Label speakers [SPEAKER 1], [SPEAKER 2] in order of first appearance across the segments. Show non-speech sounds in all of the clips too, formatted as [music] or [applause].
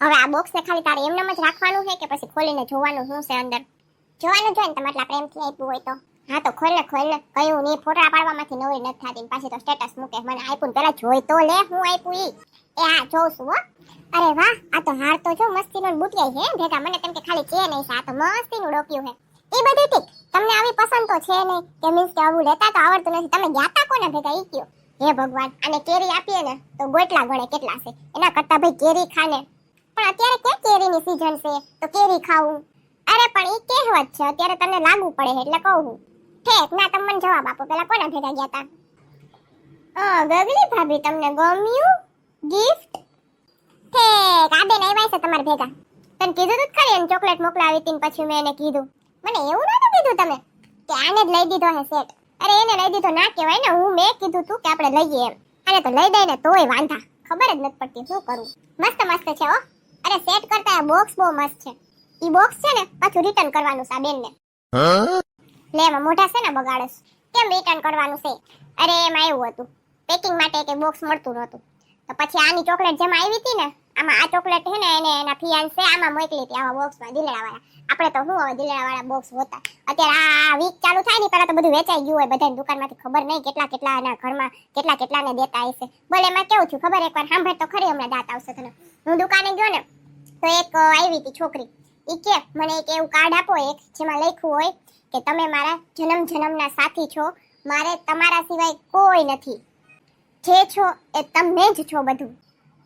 [SPEAKER 1] હવે આ બોક્સને ખાલી તારે એમનેમ જ રાખવાનું છે કે પછી ખોલીને જોવાનું શું છે અંદર? જોવાનું જોઈએ ને એટલા પ્રેમથી આપ્યું હોય તો. હા તો ખોલ ને ખોલ ને. કયું નહીં, ફોટા પાડવામાંથી નવી નથી થતી પાછી તો સ્ટેટસ મૂકે. મને આપ્યું પેલા જોઈ તો લે હું આપ્યું ઈ. એ હા, જોઉં છું હો. અરે વાહ, આ તો હાર તો જો મસ્તીનો નું બુટિયાઈ છે ભેગા. મને તેમ કે ખાલી છે છે. આ તો મસ્તીનું ડોક્યું છે. એ બધી ઠીક તમને આવી પસંદ તો છે નહીં. કે મીન્સ કે આવું લેતા તો આવડતું નથી. તમે ગયા કોને ભેગા? ઈ કયો? હે ભગવાન અને કેરી આપીએ ને તો ગોટલા ગણે કેટલા છે? એના કરતા ભાઈ કેરી ખાને પણ અત્યારે ક્યાં કેરીની સીઝન છે? તો કેરી ખાવું. અરે, પણ એ કહેવત છે, અત્યારે તને લાગુ પડે એટલે કહું ઠેક, ના, તમે જવાબ આપો, પેલા કોના ભેગા ગયા હતા અ, ગગલી ભાભી, તમને ગમ્યું? ગિફ્ટ ઠેક, આ બેન આવ્યા છે તમારા ભેગા. તને કીધું તું ખરી, એને ચોકલેટ મોકલાવી હતી પછી મેં એને કીધું. મને એવું નતું કીધું તમે, કે આને જ લઈ દીધો હે સેટ અરે, એને લઈ દીધો ના કહેવાય ને, હું મેં કીધું તું કે આપણે લઈએ એમ. અને તો લઈ દે ને તોય વાંધા. ખબર જ નથી પડતી, શું કરું? મસ્ત મસ્ત છે હો. અરે સેટ કરતા બોક્સ બહુ મસ્ત છે. ઈ બોક્સ છે ને પાછું રિટર્ન કરવાનું છે આ બેનને. લે એમાં મોઢા છે ને બગાડસ. કેમ રિટર્ન કરવાનું છે? અરે એમાં એવું હતું. પેકિંગ માટે કે બોક્સ મળતું નહોતું. તો પછી આની ચોકલેટ જેમ આવી હતી ને આમાં આ ચોકલેટ છે ને એને એના ફિયાન્સે આમાં મોકલી હતી આવા બોક્સમાં દિલેડાવાળા આપણે તો શું હવે દિલેડાવાળા બોક્સ હોતા? અત્યારે આ વીક ચાલુ થાય ને પહેલાં તો બધું વેચાઈ ગયું હોય બધાની દુકાનમાંથી ખબર નહીં કેટલા કેટલા એના ઘરમાં કેટલા કેટલાને દેતા હશે. બોલે એમાં કેવું થયું ખબર એકવાર સાંભળ તો ખરી હમણાં દાંત આવશે તને. હું દુકાને ગયો ને તો એક આવી હતી છોકરી. એ કે, મને એક એવું કાર્ડ આપો એક, જેમાં લખ્યું હોય કે તમે મારા જન્મ જન્મના સાથી છો. મારે તમારા સિવાય કોઈ નથી. જે છો એ તમે જ છો બધું.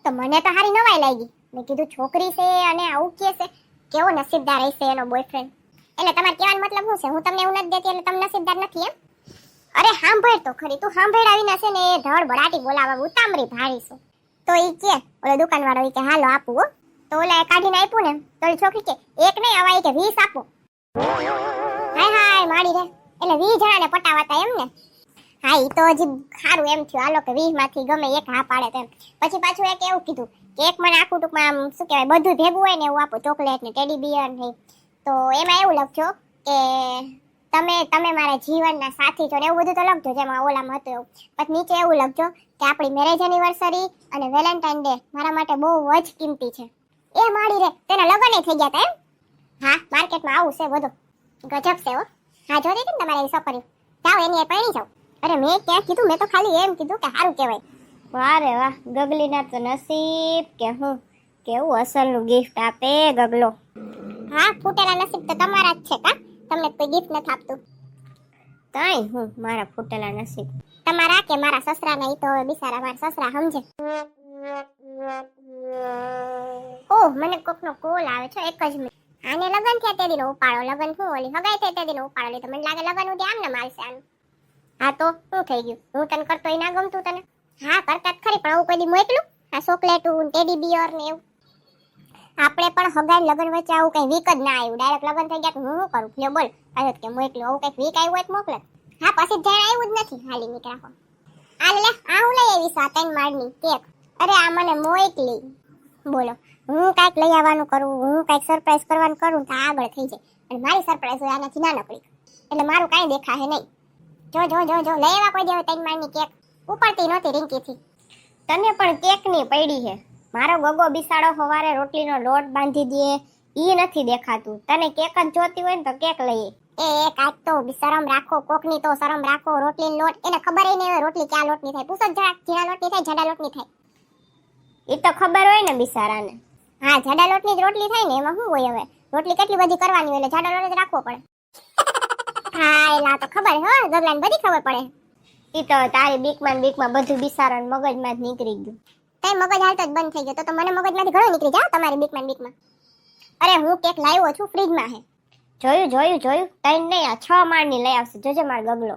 [SPEAKER 1] તો મને તો હારી નવાઈ લાગી. મેં કીધું, છોકરી છે અને આવું કે છે? કેવો નસીબદાર હશે એનો બોયફ્રેન્ડ એટલે તમારે કહેવાનો મતલબ શું છે? હું તમને એવું નથી દેતી એટલે તમે નસીબદાર નથી એમ? અરે સાંભળ તો ખરી, તું સાંભળાવી ના છે ને એ ધડ બડાટી બોલાવા ઉતામરી ભારી તો એ કે, ઓલો દુકાનવાળો એ કે, હાલો, આપું હો. તો ઓલા કાઢીને આપ્યું ને, તો ઓલી છોકરી કે, એક નહીં આવા કે 20 આપો. હાય હાય, માડી રે. એટલે 20 જણાને પટાવાતા એમ ને? હા ઈ તો હજી સારું એમ થયું. હાલો કે 20 માંથી ગમે એક હા પાડે તેમ પછી પાછું એક એવું કીધું કે એક મને આખું ટૂંકમાં આમ, શું કહેવાય, બધું ભેગું હોય ને એવું આપો, ચોકલેટ ને ટેડી બિયર ને તો એમાં એવું લખજો કે, તમે તમે મારા જીવનના સાથી છો ને, એવું બધું તો લખજો જેમાં ઓલામાં હતું એવું. પછી નીચે એવું લખજો કે, આપણી મેરેજ એનિવર્સરી અને વેલેન્ટાઇન ડે મારા માટે બહુ જ કિંમતી છે. એ માડી રે તેના લગન થઈ ગયા તા એમ? હા માર્કેટમાં આવું છે બધું. ગજબ છે હો. હા જોતી હતી ને તમારે એવી છોકરીઓ જાઓ એની પરણી જાઓ. અરે મેં ક્યાં કીધું? મેં તો ખાલી એમ કીધું કે સારું કહેવાય.
[SPEAKER 2] વાહ રે વાહ ગગલીના તો નસીબ કે હું કેવું અસલનું ગિફ્ટ આપે ગગલો.
[SPEAKER 1] હા ફૂટેલા નસીબ તો તમારા જ છે કા? તમને કોઈ ગિફ્ટ નથી આપતું.
[SPEAKER 2] કઈ હું મારા ફૂટેલા નસીબ.
[SPEAKER 1] તમારા કે મારા સસરાના ઈ તો બિસારા બિચારા મારા સસરા સમજે. ઓહ, મને કોકનો કોલ આવે છે, એક જ મિનિટ આને લગન થયા તે દીનો ઉપાડો, લગન શું ઓલી? હગાઈ થઈ તે દીનો ઉપાડો લીધો મને લાગે લગન ઉદે આમને માલશે આનું હા તો, શું થઈ ગયું? હું તને કરતો ના ગમતું તને? હા, કરતા ખરી, પણ આવું કોઈ દી મોકલું આ ચોકલેટું ટેડી બિયર ને એવું? આપણે પણ હગાઈ લગન વચ્ચે આવું કઈ વીક જ ના આવ્યું. ડાયરેક્ટ લગન થઈ ગયા હું શું કરું? લ્યો બોલ. પાછો કે મોકલું આવું કંઈક વીક આવ્યું હોય તો મોકલે. હા, પછી જાણ આવ્યું જ નથી. હાલી નીકળાકો આ લે, આ હું લઈ આવીશ આ ત્રણ માળની કેક અરે આ મને મોકલી. બોલો, હું કાંઈક લઈ આવવાનું કરું, હું કાંઈક સરપ્રાઈઝ કરવાનું કરું, તો આગળ થઈ જાય. અને મારી સરપ્રાઈઝ હોય, આનાથી ના નકળી એટલે મારું કાંઈ દેખાશે નહીં. જો જો જો જો, લઈ આવ્યા કોઈ દેવો ત્રણ માળની કેક. ઉપડતી નહોતી રિંકીથી.
[SPEAKER 2] તને પણ કેકની પડી છે. મારો ગગો બિસાડો સવારે રોટલીનો લોટ બાંધી દે. ઈ નથી દેખાતું. તને કેક જ જોતી હોય ને તો કેક લઈએ.
[SPEAKER 1] એ એક આજ તો શરમ રાખો, કોકની તો શરમ રાખો. રોટલી લોટ, એને ખબર નહીં હોય રોટલી ક્યાં લોટની થાય. પૂછો જરા જીરા લોટની થાય જાડા લોટની થાય.
[SPEAKER 2] ઈ તો ખબર હોય ને બિસારાને.
[SPEAKER 1] હા, જાડા લોટની રોટલી થાય ને, એમાં શું હોય હવે? રોટલી કેટલી બધી કરવાની હોય એટલે જાડા લોટ જ રાખવો પડે. હા, એલા તો ખબર હો, ગગલાને બધી ખબર પડે.
[SPEAKER 2] એ તો તારી બીકમાં બીકમાં બધું બિસારાને મગજમાં જ નીકળી ગયું.
[SPEAKER 1] તઈ મગજ હાલતો જ બંધ થઈ ગયો, તો તો મને મગજમાંથી ઘણો નીકળી જાવ તમારી બીકમાં બીકમાં. અરે હું કેક લાવ્યો છું ફ્રીજમાં હે.
[SPEAKER 2] જોયું જોયું જોયું તૈન નહીં, આ છ માળની લઈ આવશે. જોજે માર ગગલો.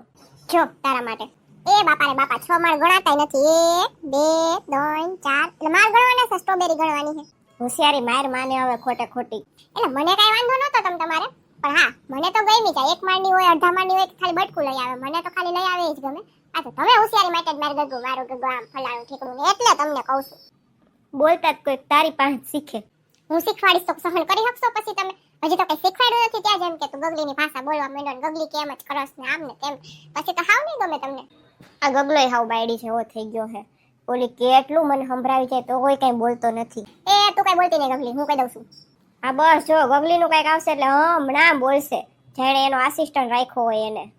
[SPEAKER 1] જો, તારા માટે. એ બાપા રે બાપા છ માળ ગણાતા નથી. એક બે ત્રણ ચાર. એટલે માળ ગણવાના છે સ્ટ્રોબેરી ગણવાની છે.
[SPEAKER 2] હોશિયારી માર માને હવે ખોટે ખોટી.
[SPEAKER 1] એટલે મને કઈ વાંધો નતો તમ તમારે. પણ હા મને તો ગમી જાય એક માળની હોય અડધા માળની હોય ખાલી બટકું લઈ આવે. મને તો ખાલી લઈ આવે જ ગમે. આ તો તમે હોશિયારી માટે જ મારે ગગુ મારું ગગુ આમ ફલાણું ઠીકડું એટલે તમને કહું છું.
[SPEAKER 2] બોલતા જ કોઈક તારી પાસે શીખે.
[SPEAKER 1] હું શીખવાડીશ તો સહન કરી શકશો પછી તમે. હજી તો કઈ શીખવાડ્યું નથી ત્યાં જેમ કે તું ગગલીની ભાષા બોલવા માંડો ગગલી કેમ જ કરસ ને આમ ને તેમ. પછી તો હાવ નહીં ગમે તમને.
[SPEAKER 2] આ ગગલોય હાવ બાયડી જેવો થઈ ગયો હે. ઓલી કેટલું મને સંભળાવી જાય તો કોઈ કઈ બોલતો નથી.
[SPEAKER 1] એ, તું કઈ બોલતી નહીં ગગલી, હું કહી દઉં છું.
[SPEAKER 2] હા, બસ, જો, ગગલીનું કંઈક આવશે એટલે હમણાં બોલશે. જેણે એનો આસિસ્ટન્ટ રાખ્યો હોય એને.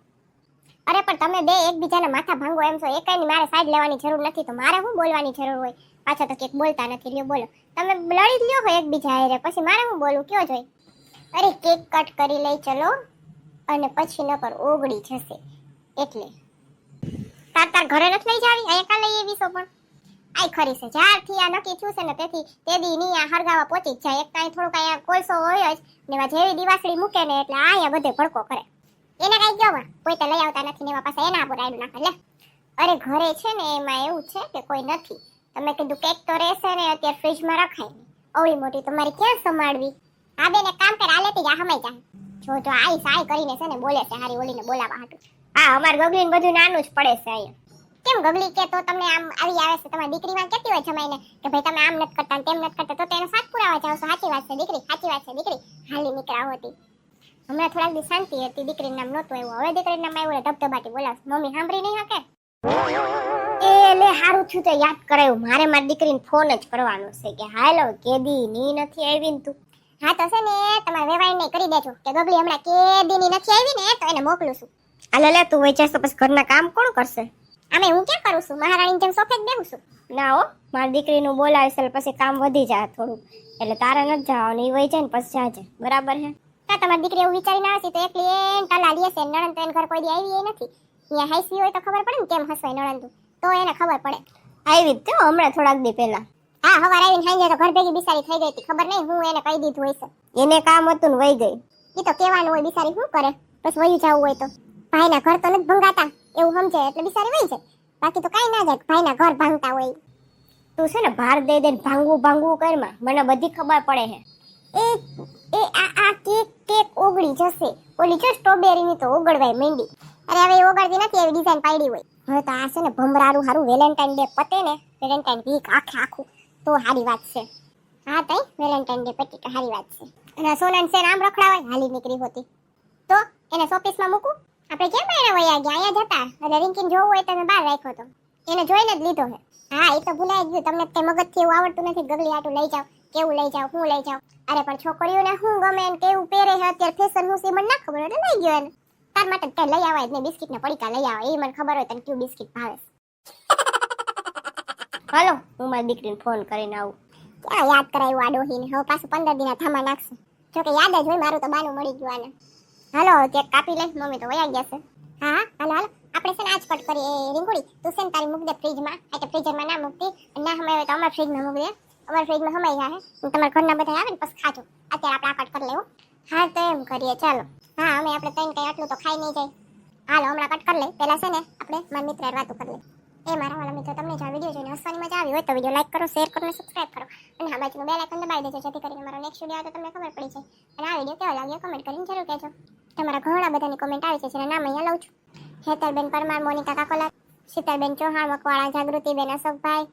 [SPEAKER 1] અરે, પણ તમે બે એકબીજાને માથા ભાંગો એમ છો એકાઈની મારે સાઈડ લેવાની જરૂર નથી, તો મારે શું બોલવાની જરૂર હોય? પાછા તો કંઈક બોલતા નથી, લ્યો, બોલો. તમે લડી જ લ્યો હોય એકબીજા હારે, પછી મારે હું બોલું, કયો જોઈ? અરે, કેક કટ કરી લઈ ચલો, અને પછી નકર ઓગળી જશે, એટલે તાર તાર ઘરે નથી લઈ જાવી? અહીંયા કાલે લઈ આવીશો પણ? આઈ ખરી છે. જ્યારથી આ નક્કી થયું છે ને તેથી તે દી આ હરગાવા પહોંચી જાય. એક કાંઈ થોડુંક અહીંયા કોલસો હોય જ ને જેવી દિવાસળી મૂકે ને એટલે અહીંયા બધે ભડકો કરે. એને કાંઈ ગયો માં કોઈ તો લઈ આવતા નથી ને એવા પાસે એના પર આડું નાખે. લે. અરે ઘરે છે ને એમાં એવું છે કે કોઈ નથી. તમે કીધું કેક તો રહેશે ને અત્યારે ફ્રીજમાં રખાય નહીં. અવળી મોટી તમારી ક્યાં સંભાળવી? આ બેને કામ કર આ લેતી જા હમાઈ જા, જો જો આઈ સાઈ કરીને છે ને બોલે છે, હારી ઓલીને બોલાવા હાટું.
[SPEAKER 2] હા, અમારે ગગલીને બધું નાનું જ પડે છે અહીંયા.
[SPEAKER 1] કેમ ગગલી કે તો તમને આમ આવી આવે છે, તમારી દીકરીમાં કેતી હોય જમાઈને કે ભાઈ તમે આમ નથી કરતા તેમ નથી કરતા, તો તેને સાત પુરાવા જાવ સાચી વાત છે દીકરી, સાચી વાત છે દીકરી. હાલી નીકળાવ હતી હમણાં થોડાક દી શાંતિ હતી, દીકરીનું નામ નહોતું આવ્યું. હવે દીકરીનું નામ આવ્યું ધબધબાટી બોલાવ મમ્મી સાંભળી નહીં હકે?
[SPEAKER 2] એ લે સારું થયું તો યાદ કરાયું. મારે મારી દીકરીને ફોન જ કરવાનો છે કે, હાલો, કેદી ની નથી આવી ને તું?
[SPEAKER 1] હા, તો છે ને, તમારે વેવાઈ નહીં કરી દેજો કે ગગલી હમણાં કેદી ની નથી આવી ને, તો એને મોકલું છું.
[SPEAKER 2] હાલો લે તું વેચાઈશ તો પછી ઘરના કામ કોણ કરશે?
[SPEAKER 1] આમે હું ક્યાં કરું છું? મહારાણી જેમ સોફે જ બેહું છું.
[SPEAKER 2] ના હો મારી દીકરીનું બોલાવીશ એટલે પછી કામ વધી જાય થોડું. એટલે તારે નથી જવાનું એ વહી જાય ને પછી જાજે. બરાબર હે
[SPEAKER 1] કા તમારી દીકરી એવું વિચારીને હશે તો એકલી એન ટલા લીએ છે નણંદ તો એને ઘર કોઈ દી આવી નથી. અહીંયા હાઈસી હોય તો ખબર પડે ને કેમ હસવાય નણંદ તો એને ખબર પડે.
[SPEAKER 2] આવી જ તે હમણાં થોડાક દી પહેલા.
[SPEAKER 1] હા હવાર આવીને ખાઈ તો ઘર ભેગી બિસારી થઈ ગઈ હતી. ખબર નહીં હું એને કહી દીધું હોય છે
[SPEAKER 2] એને કામ હતું ને વહી ગઈ.
[SPEAKER 1] એ તો કહેવાનું હોય બિસારી શું કરે? પછી વહી જવું હોય તો. ભાઈના ઘર તો નથી ભંગાતા એવું સમજે એટલે બિચારી હોય છે બાકી તો કાંઈ ના જાય ભાઈના ઘર ભાંગતા હોય.
[SPEAKER 2] તું છે ને ભાર દઈ દઈને ભાંગવું ભાંગવું કરમાં મને બધી ખબર પડે છે
[SPEAKER 1] એ એ આ આ કેક કેક ઓગળી જશે. ઓલી જો સ્ટ્રોબેરીની તો ઓગળવાય માંડી. અરે હવે ઓગળતી નથી એવી ડિઝાઇન પાડી હોય. હવે તો આ છે ને ભમરારું હારું વેલેન્ટાઇન ડે પતે ને વેલેન્ટાઇન વીક આખે આખું તો સારી વાત છે. હા તઈ વેલેન્ટાઇન ડે પતી તો સારી વાત છે. અને સોનાન સેન આમ રખડાવાય હાલી નીકળી હોતી. તો એને શોપીસમાં મૂકું? આપણે કેમ બહાર વયા ગયા? અહીંયા જતા. અને રિંકીને જોવું હોય તમે બહાર રાખ્યો તો. એને જોઈને જ લીધો છે. હા એ તો ભૂલાઈ ગયું. તમને તે મગજથી એવું આવડતું નથી. ગગલી આટું લઈ જાવ કેવું લઈ જાવ હું લઈ જાવ અરે પણ છોકરીઓને શું ગમે ને કેવું પહેરે છે? અત્યારે ફેશન હું મને ના ખબર એટલે લઈ ગયો એને. તાર માટે કઈ લઈ આવાય ને બિસ્કિટ ને પડીકા લઈ આવે એ મને ખબર હોય તને કયું બિસ્કિટ ભાવે [laughs]
[SPEAKER 2] હાલો હું મારી દીકરીને ફોન કરીને આવું.
[SPEAKER 1] ક્યાં યાદ કરાયું આ ડોહીને? હવે પાછું પંદર દિના થામા નાખશે. જોકે યાદ જ હોય મારું તો બાનું મળી ગયું આને. હાલો કેક કાપી લે મમ્મી તો વયા ગયા છે. હા હાલો હાલો. આપણે છે ને આજ કટ કરીએ રીંગુડી તું છે ને તારી મૂક દે ફ્રીજમાં. એટલે ફ્રીજરમાં ના મૂકતી. ના હોય તો અમારા ફ્રીજમાં મૂક દે. અમારા ફ્રીજમાં હમાઈ જાય તમારા ઘરના બધા આવે ને, પછી ખાજો. અત્યારે આપણે આ કટ કરી લેવું. હા, તો એમ કરીએ. ચાલો. હા, અમે આપણે ત્રણ કંઈ આટલું તો ખાઈ નહીં જાય. હાલો, હમણાં કટ કરી લઈ. પહેલાં છે ને આપણે મારા મિત્ર વાતો કરી લઈ. એ મારા વાળા મિત્રો, તમને જો આ વીડિયો જોઈને હસવાની મજા આવી હોય તો વીડિયો લાઈક કરો શેર કરો અને સબસ્ક્રાઇબ કરો. અને હા બાજુનું બેલ આઇકન દબાવી દેજો, જેથી કરીને મારો નેક્સ્ટ વીડિયો આવે તો તમને ખબર પડી જાય. અને આ વીડિયો કેવો લાગ્યો? કમેન્ટ કરીને જરૂર કહેજો. તમારા ઘણા બધાની કોમેન્ટ આવી છે, જેના નામ અહીંયા લઉં છું. હેતલબેન પરમાર, મોનિકા કાકોલા શીતલબેન ચૌહાણ મકવાળા જાગૃતિબેન અશોકભાઈ,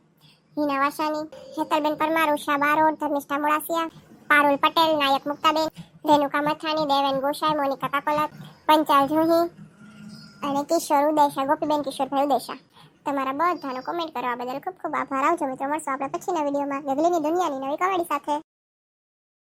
[SPEAKER 1] હિના વાસાની હેતલબેન પરમાર, ઉષા બારોડ ધર્મિષ્ઠા મોડાસિયા, પારુલ પટેલ, નાયક મુક્તાબેન રેણુકા મથાણી, દેવેન ગોસાઈ, મોનિકા કાકોલા પંચાલ જોહી અને કિશોર ઉદેશા, ગોપીબેન, કિશોરભાઈ ઉદેશા. તમારા બધાનો કોમેન્ટ કરવા બદલ ખૂબ ખૂબ આભાર. આવજો મિત્રો, મળશો આપણે પછીના વિડીયોમાં. ગગલીની દુનિયાની નવી કવાડી સાથે.